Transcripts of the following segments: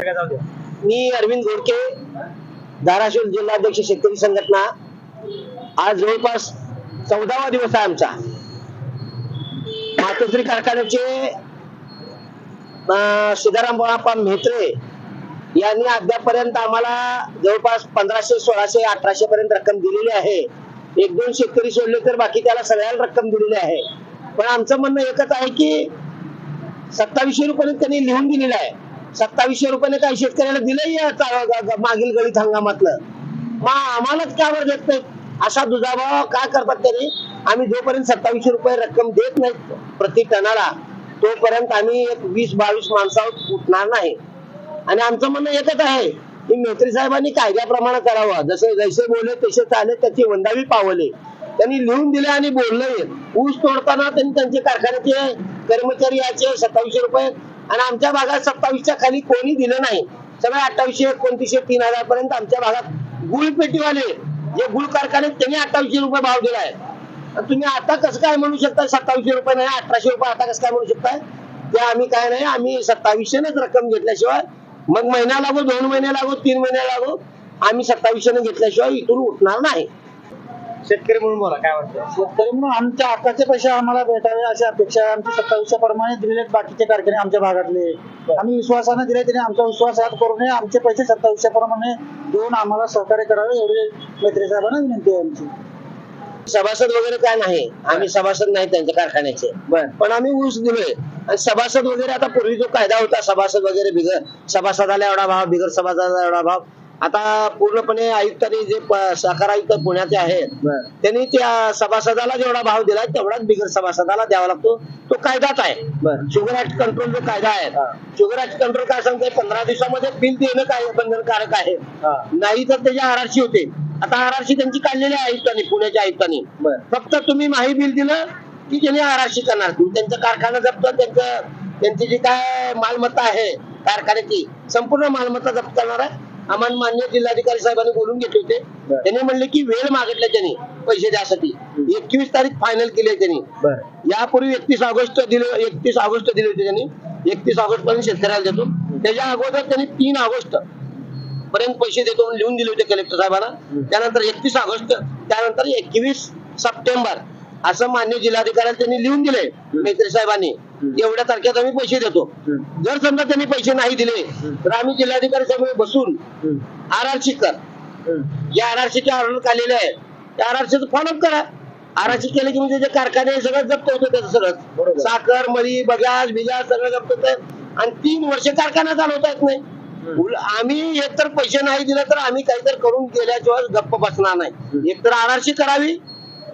मी अरविंद घोडके धाराशिव जिल्हाध्यक्ष शेतकरी संघटना. आज जवळपास चौदावा दिवस आहे आमचा. मातोश्री कारखान्याचे सीताराम बाळाप्पा म्हेत्रे यांनी अद्यापर्यंत आम्हाला जवळपास पंधराशे सोळाशे अठराशे पर्यंत रक्कम दिलेली आहे. एक दोन शेतकरी सोडले तर बाकी त्याला सगळ्याला रक्कम दिलेली आहे. पण आमचं म्हणणं एकच आहे की सत्तावीसशे रुपये त्यांनी लिहून दिलेलं आहे. सत्तावीसशे रुपयाने काही शेतकऱ्याला दिलंय मागील गळीत हंगामातलं? मग आम्हालाच का बरं देत नाही असा दुजाभाव का करतात त्यांनी आम्ही जोपर्यंत सत्तावीसशे रुपये रक्कम देत नाही प्रति टनाला तोपर्यंत आम्ही एक वीस बावीस माणसावर उठणार नाही. आणि आमचं म्हणणं एकच आहे की मेत्री साहेबांनी कायद्याप्रमाणे करावं. जसे जैसे बोलले तसे चाले त्याची वंदावी पावले. त्यांनी लिहून दिले आणि बोललंय ऊस तोडताना त्यांनी त्यांचे कारखान्याचे कर्मचारी याचे सत्तावीसशे रुपये आणि आमच्या भागात सत्तावीसच्या खाली कोणी दिलं नाही. सगळे अठ्ठावीसशे एकोणतीसशे तीन हजार पर्यंत आमच्या भागात गुळपेटीवाले जे गुळ कारखाने त्यांनी अठ्ठावीसशे रुपये भाव दिलाय. तुम्ही आता कसं काय म्हणू शकता सत्तावीसशे रुपये नाही अठराशे रुपये आता कसं काय म्हणू शकताय? ते आम्ही काय नाही आम्ही सत्तावीसशेनेच रक्कम घेतल्याशिवाय मग महिना लागो दोन महिने लागो तीन महिने लागो आम्ही सत्तावीसशेने घेतल्याशिवाय इथून उठणार नाही. शेतकरी म्हणून बोला काय वाटतं? शेतकरी म्हणून आमच्या हक्काचे पैसे आम्हाला भेटावे अशी अपेक्षा आहे. आमची सत्तावीसशे प्रमाणे दिलेले बाकीचे कारखाने आमच्या भागातले. आम्ही विश्वासाने दिले त्याने आमचा विश्वासघात करू नये. आमचे पैसे सत्तावीसशे प्रमाणे देऊन आम्हाला सहकार्य करावे एवढी मैत्री साहेबांना विनंती आहे आमची. सभासद वगैरे काय नाही. आम्ही सभासद नाही त्यांच्या कारखान्याचे. बर. पण आम्ही ऊस दिलोय. आणि सभासद वगैरे आता पूर्वी जो कायदा होता सभासद वगैरे बिगर सभासदाला एवढा भाव बिगर सभासदाला एवढा भाव आता पूर्णपणे आयुक्तांनी जे साखर आयुक्त पुण्याचे आहेत त्यांनी त्या सभासदाला जेवढा भाव दिला तेवढाच बिगर सभासदाला द्यावा लागतो. तो कायदाच आहे. शुगर ऍक्ट कंट्रोल जो कायदा आहे. शुगर ऍक्ट कंट्रोल काय सांगते पंधरा दिवसामध्ये बिल देणं काय बंधनकारक आहे नाही तर त्याच्या आरआरशी होते आता आरआरशी त्यांची काढलेली आहे आयुक्तांनी पुण्याच्या आयुक्तांनी. फक्त तुम्ही माही बिल दिलं की त्यांनी आरआरशी करणार. तुम्ही त्यांचा कारखाना जप्त त्यांचं त्यांची जी काय मालमत्ता आहे कारखान्याची संपूर्ण मालमत्ता जप्त करणार आहे. आम्हाला मान्य जिल्हाधिकारी साहेबांनी बोलून घेतले होते. त्यांनी म्हणले की वेळ मागितला त्यांनी पैसे द्यासाठी. एकवीस तारीख फायनल केली आहे त्यांनी. यापूर्वी एकतीस ऑगस्ट दिले एकतीस ऑगस्ट दिले होते त्यांनी. एकतीस ऑगस्ट पर्यंत शेतकऱ्याला देतो. त्याच्या अगोदर त्यांनी तीन ऑगस्ट पर्यंत पैसे देतो म्हणून लिहून दिले होते कलेक्टर साहेबांना. त्यानंतर एकतीस ऑगस्ट त्यानंतर एकवीस सप्टेंबर असं मान्य जिल्हाधिकाऱ्याला त्यांनी लिहून दिले मेत्री साहेबांनी. एवढ्या तारखेत आम्ही पैसे देतो. जर समजा त्यांनी पैसे नाही दिले तर आम्ही जिल्हाधिकारी समोर बसून आर आर सी कर या आर आर सी चे ऑर्डर आलेले आहे त्या R R C follow up करा. आर आर सी केले की म्हणजे जे कारखाने सगळं जप्त होतं त्याचं सगळं. साखर मळी बजाज बिजाज सगळं जप्त होतं. आणि तीन वर्ष कारखाना चालवता येत नाही. आम्ही एक तर पैसे नाही दिले तर आम्ही काहीतरी करून गेल्याशिवाय गप्प बसणार नाही. एक तर आर आर सी करावी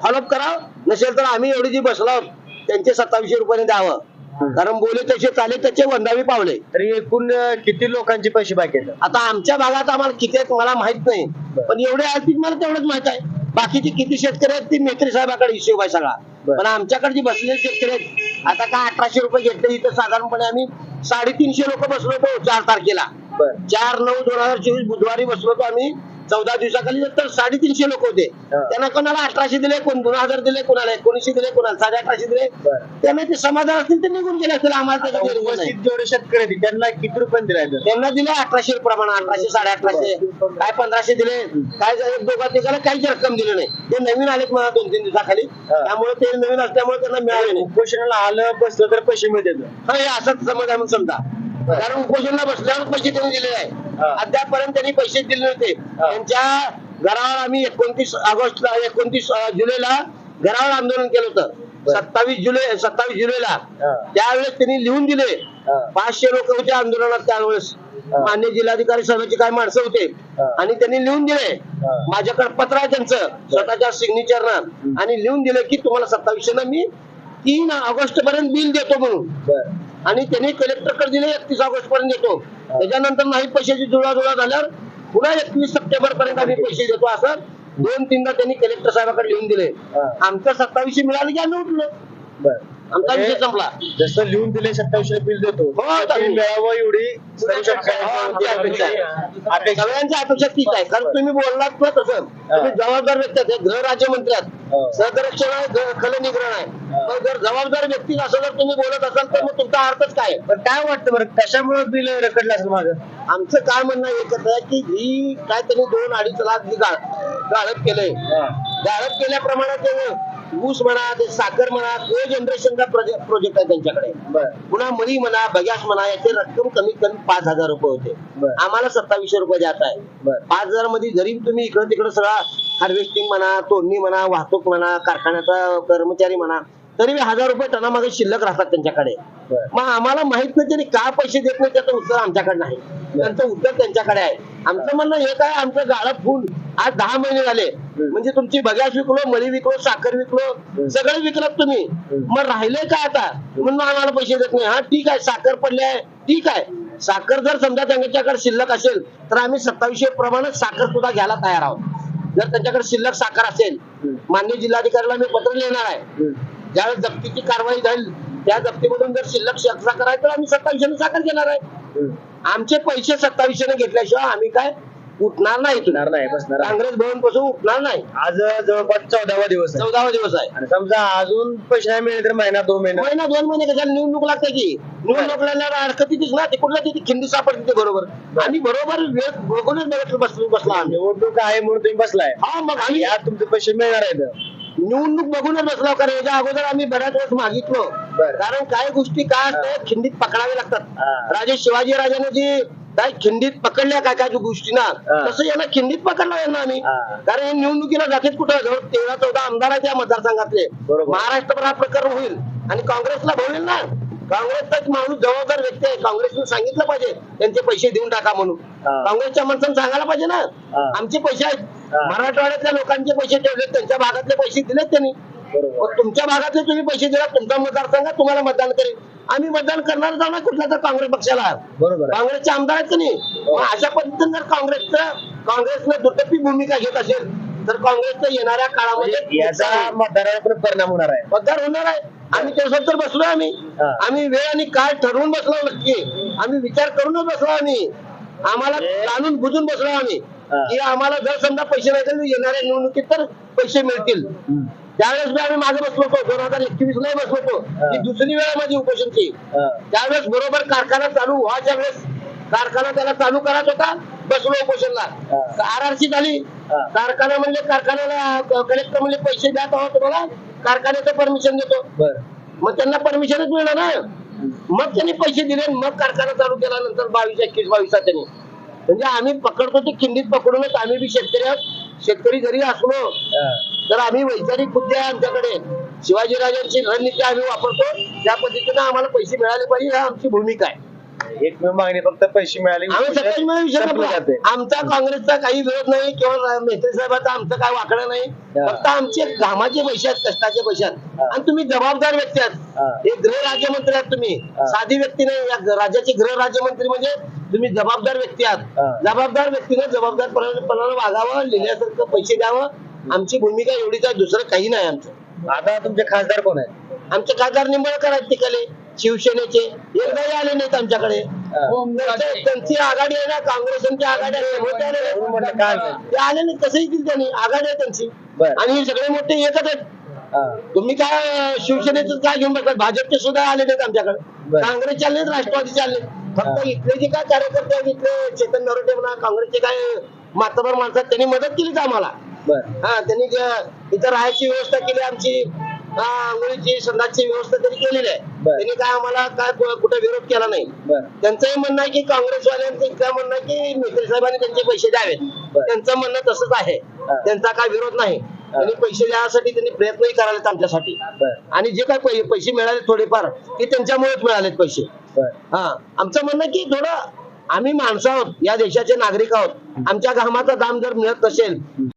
फॉलोअप करावं. नसेल तर आम्ही एवढी जी बसलो त्यांचे सत्तावीसशे रुपयाने द्यावं. कारण बोले तसे चाले त्याचे वंदावी पावले. तरी एकूण किती लोकांचे पैसे बाकी आहेत? आता आमच्या भागात आम्हाला किती आहेत मला माहीत नाही. पण एवढे ती मला तेवढंच माहीत आहे. बाकीचे किती शेतकरी आहेत ती मेत्री साहेबाकडे हिशोब आहे सगळा. पण आमच्याकडे जे बसलेले शेतकरी आहेत. आता काय अठराशे रुपये घेतले इथं साधारणपणे आम्ही साडेतीनशे लोक बसलो होतो चार तारखेला. चार नऊ दोन हजार चोवीस बुधवारी बसलो होतो आम्ही. चौदा दिवसाखाली तर साडेतीनशे लोक होते. त्यांना कोणाला अठराशे दिले कोण दोन हजार दिले कोणाला एकोणीसशे दिले कोणाला साडे अठराशे दिले. त्यांना ते समाधान असतील ते निघून गेले असतील आम्हाला जेवढे शेतकरी त्यांना किती रुपये दिलाय त्यांना दिले अठराशे प्रमाणे अठराशे साडे अठराशे काय पंधराशे दिले काय एक दोघा तिघाला काहीच रक्कम दिली नाही. ते नवीन आलेत मला दोन तीन दिवसाखाली. त्यामुळे ते नवीन असल्यामुळे त्यांना मिळाले नाही. उपोषणाला आलं बसलं तर पैसे मिळतात. हा हे असंच समज. आहे समजा कारण उपोषणला बसल्यावर पैसे त्यांनी दिलेले आहे. अद्यापर्यंत त्यांनी पैसे दिले नव्हते. त्यांच्या घरावर आम्ही एकोणतीस ऑगस्ट एकोणतीस जुलैला घरावर आंदोलन केलं होतं. सत्तावीस जुलै सत्तावीस जुलैला. त्यावेळेस त्यांनी लिहून दिले. पाचशे लोक होते आंदोलनात त्यावेळेस. मान्य जिल्हाधिकारी सभेचे काही माणसं होते. आणि त्यांनी लिहून दिले. माझ्याकडे पत्र आहे त्यांचं स्वतःच्या सिग्नेचरनं आणि लिहून दिले की तुम्हाला सत्तावीसशे मी तीन ऑगस्ट पर्यंत बिल देतो म्हणून आणि त्यांनी कलेक्टरकडे दिले एकतीस ऑगस्ट पर्यंत देतो. त्याच्यानंतर नाही पैशाची जुळवाजुळवा झाल्यावर पुन्हा एकवीस सप्टेंबर पर्यंत आम्ही पैसे देतो असं दोन तीनदा त्यांनी कलेक्टर साहेबाकडे लिहून दिले. आमचं सत्तावीसशे मिळालं की आम्ही उठलो. आमचा विषय संपला. जसं लिहून दिले सत्तावीसशे बिल देतो हो. मिळावं एवढी हो, अपेक्षा आहे. सगळ्यांची अपेक्षा तीच आहे. कारण तुम्ही बोललात ना तसं. तुम्ही जबाबदार व्यक्ती आहेत. हे गृह राज्यमंत्री आहेत. हो. सहसंरक्षण आहे खलनिग्रहण आहे हो. पण जर जबाबदार व्यक्ती असं जर तुम्ही बोलत असाल तर मग तुमचा अर्थच काय आहे? पण काय वाटतं बरं कशामुळे बिल रखडलं असेल माझं आमचं काय म्हणणं एकच आहे की ही काय त्यांनी दोन अडीच लाख जी गाळ गाळप केलंय गाळप केल्याप्रमाणे ते ऊस म्हणा ते साखर म्हणा को जनरेशनचा प्रोजेक्ट आहे त्यांच्याकडे. पुन्हा मळी म्हणा बग्यास म्हणा याची रक्कम कमीत कमी पाच हजार रुपये होते. आम्हाला सत्तावीसशे रुपये द्यायचा आहे. बर. पाच हजारमध्ये जरी तुम्ही इकडं तिकडं सगळा हार्वेस्टिंग म्हणा तोडणी म्हणा वाहतूक म्हणा कारखान्याचा कर्मचारी म्हणा तरी बी हजार रुपये टनामागे शिल्लक राहतात त्यांच्याकडे. मग आम्हाला माहीत नाही त्यांनी का पैसे देत नाही त्याचं उत्तर आमच्याकडे नाही. त्यांचं उत्तर त्यांच्याकडे आहे. आमचं म्हणणं हे काय आमचं गाळप फुल. आज दहा महिने झाले. म्हणजे तुमची बग्यास विकलो मळी विकलो साखर विकलो सगळं विकलं तुम्ही. मग राहिले काय आता? म्हणून आम्हाला पैसे देत नाही. हा ठीक आहे साखर पडले आहे. ठीक आहे. साखर जर समजा त्यांच्याकडे शिल्लक असेल तर आम्ही सत्तावीसशे प्रमाणे साखर सुद्धा घ्यायला तयार आहोत. जर त्यांच्याकडे शिल्लक साखर असेल मान्य जिल्हाधिकाऱ्याला मी पत्र लिहिणार आहे. ज्यावेळेस जप्तीची कारवाई जाईल त्या जप्तीमधून जर शिल्लक साखर आहे तर आम्ही सत्तावीसशे साखर घेणार आहे. आमचे पैसे सत्तावीसशे घेतल्याशिवाय आम्ही काय उठणार नाही. येणार नाही बसणार. काँग्रेस भवनपासून उठणार नाही. आज जवळपास चौदावा दिवस आहे. चौदावा दिवस आहे. आणि समजा अजून पैसे नाही मिळले तर महिना दोन महिना. महिना दोन महिने कशाला निवडणूक लागते की? निवडणूक लागल्यावर अडकतीच ना ते कुठल्या तिथे खिंडी सापडते ते बरोबर. आणि बरोबर वेळ बघूनच बघत बसलो बसला निवडणूक आहे म्हणून तुम्ही बसलाय. हा मग आम्ही यात तुमचे पैसे मिळणार आहेत. निवडणूक बघूनच बसलो कारण याच्या अगोदर आम्ही बऱ्याच वेळेस मागितलो. कारण काही गोष्टी काय असतात खिंडीत पकडावे लागतात. राजे शिवाजी राजाने जे काय खिंडीत पकडल्या काय काय गोष्टी ना. तसं यांना खिंडीत पकडलं यांना आम्ही. कारण हे निवडणुकीला जातेच कुठं? जवळ तेरा चौदा आमदार आहेत या मतदारसंघातले. महाराष्ट्रभर हा प्रकार होईल. आणि काँग्रेसला होईल ना? काँग्रेसचा एक माणूस जबाबदार व्यक्ती आहे. काँग्रेसने सांगितलं पाहिजे त्यांचे पैसे देऊन टाका म्हणून. काँग्रेसच्या माणसाने सांगायला पाहिजे ना. आमचे पैसे आहेत. मराठवाड्यातल्या लोकांचे पैसे ठेवले त्यांच्या भागातले पैसे दिलेत त्यांनी. तुमच्या भागातले तुम्ही पैसे दिला तुमचा मतदारसंघ तुम्हाला मतदान करेल. आम्ही मतदान करणार जाऊ ना कुठल्या तर काँग्रेस पक्षाला. बरोबर आहे. काँग्रेसचे आमदार आहेत का नाही. मग अशा पद्धतीने जर काँग्रेसचं काँग्रेसनं दुटप्पी भूमिका घेत असेल तर काँग्रेसचं येणाऱ्या काळामध्ये म्हणजे मतदारावर पण परिणाम होणार आहे. मतदार होणार आहे. आम्ही त्याच्यात तर बसलो आम्ही. हा. आम्ही वेळ आणि काळ ठरवून बसलो नक्की. आम्ही विचार करूनच बसलो आम्ही. आम्हाला म्हणजे- जाणून बुजून बसलो आम्ही. हा. की आम्हाला जर समजा पैसे नाही तर येणाऱ्या निवडणुकीत तर पैसे मिळतील. त्यावेळेस बी आम्ही मागे बसलो होतो दोन हजार एकवीस ला बसलो होतो हा. दुसरी वेळ माझी उपोषणची. त्यावेळेस बरोबर कारखाना चालू व्हायच्या वेळेस कारखाना त्याला चालू करायचा होता बसलो उपोषणला. आर आर सी झाली. कारखाना म्हणजे कारखान्याला कलेक्टर म्हणजे पैसे द्या तेव्हा तुम्हाला कारखान्याचं परमिशन देतो मग त्यांना परमिशनच मिळणार ना मग त्यांनी पैसे दिले मग कारखाना चालू केला नंतर बावीस एकवीस बावीसला त्यांनी म्हणजे आम्ही पकडतो ते खिंडीत पकडूनच आम्ही बी शेतकरी आहोत शेतकरी जरी असलो. तर आम्ही वैचारिक बुद्धी आहे आमच्याकडे शिवाजीराजांची रणनीती आम्ही वापरतो त्या पद्धतीने आम्हाला पैसे मिळाले पाहिजे हा आमची भूमिका आहे एकमेव मागणी फक्त पैसे मिळाले. आमचा काँग्रेसचा काही विरोध नाही किंवा मेहते साहेबाचा आमचं काय वाकडं नाही. फक्त आमचे घामाचे पैसे आहेत कष्टाचे पैसे आहेत. आणि तुम्ही जबाबदार व्यक्ती. आहात हे गृह राज्यमंत्री आहात तुम्ही. साधी व्यक्ती नाही या राज्याचे गृह राज्यमंत्री म्हणजे तुम्ही जबाबदार व्यक्ती आहात. जबाबदार व्यक्तीने जबाबदारपणाने वागावं लिहिल्यासारखं पैसे द्यावं आमची भूमिका एवढीच आहे दुसरं काही नाही आमचं आता तुमचे खासदार कोण आहेत आमचे खासदार निंबाळकर आहेत तिकडे शिवसेनेचे एकदाही आले नाहीत आमच्याकडे त्यांचे- त्यांची आघाडी आहे ना काँग्रेसची आघाडी आहे मोठे आले नाहीत. म्हणून म्हटलं काय नाही. ते आले नाही कसं येतील त्यांनी आघाडी आहे त्यांची बरं. आणि हे सगळे मोठे एकच आहेत हा. तुम्ही काय अं, शिवसेनेचं काय घेऊन बसलात भाजपचे सुद्धा आले नाहीत आमच्याकडे बरं. काँग्रेसचे आले नाहीत राष्ट्रवादीचे आले नाहीत. फक्त. इथले जे काय कार्यकर्ते आहेत इथले चेतन नरोटे म्हणा काँग्रेसचे काय मातबर माणसं आहेत, त्यांनी मदत केलीच आम्हाला हा त्यांनी इथं राहायची व्यवस्था केली आमची आंघोळीची संडासची व्यवस्था त्यांनी केलेली आहे. त्यांनी काय आम्हाला काय कुठे विरोध केला नाही. त्यांचंही म्हणणं आहे की काँग्रेसवाल्यांचं काय म्हणणं आहे की मित्र साहेबांनी त्यांचे पैसे द्यावेत. त्यांचं म्हणणं तसंच आहे. त्यांचा काय विरोध नाही. त्यांनी पैसे द्यासाठी त्यांनी प्रयत्नही करायलेत आमच्यासाठी. आणि जे काय पैसे मिळाले थोडेफार ते त्यांच्यामुळेच मिळालेत पैसे. हा. आमचं म्हणणं की थोडं आम्ही माणसं आहोत. या देशाचे नागरिक आहोत. आमच्या घामाचा दाम जर मिळत नसेल